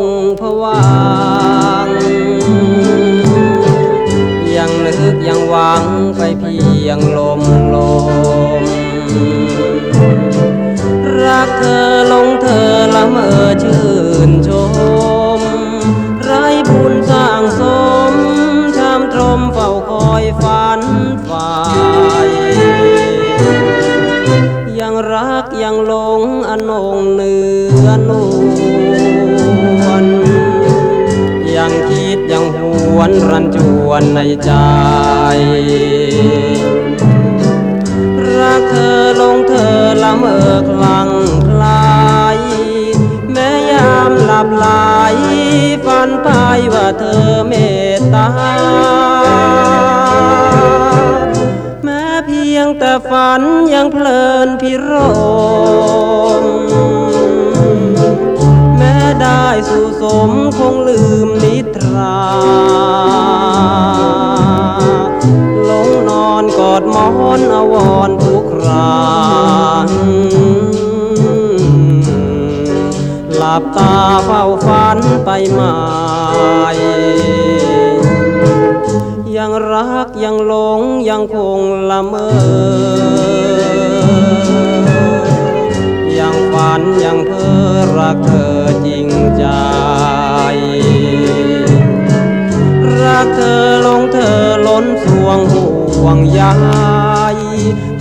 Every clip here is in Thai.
งพวางยังนึกยังหวังไปเพียงลมลม รักเธอลงเธอละเมอชื่นชม ไรบุญสร้างสมชามตรมเฝ้าคอยฝันฝ่ายยังรักยังหลงอนงเนือน วนรันจวนในใจ รักเธอลงเธอละเมอคลังคลาย แม้ยามหลับไหลฝันไปว่าเธอเมตตา แม้เพียงแต่ฝันยังเพลินพิโรมแม้ได้สู่สมคงลืมนิทรา ดมอนอวรทุกคราหลับตาเฝ้าฝันไปใหม่ยังรักยังหลงยังคงละเมอ ยังฝันยังเพ้อรักเธอจริงจรั สวงห่วงยาย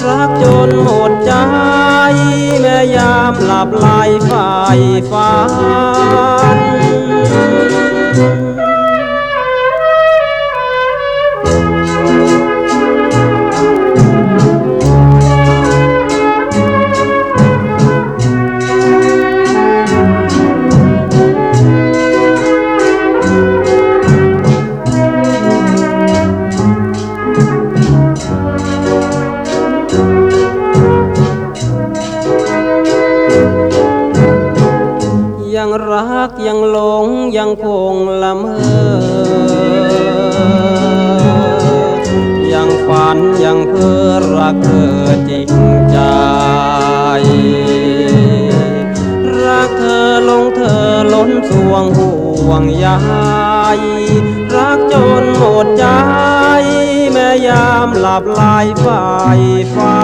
รักจนหมดใจ แม่ยามหลับไหลฝ่ายฝัน รักยังหลงยังคงละเมอ ยังฝันยังเพ้อรักเธอจริงใจ รักเธอลงเธอล้นสวงห่วงใยรักจนหมดใจ แม่ยามหลับไหลฝ่ายฝั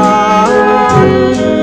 น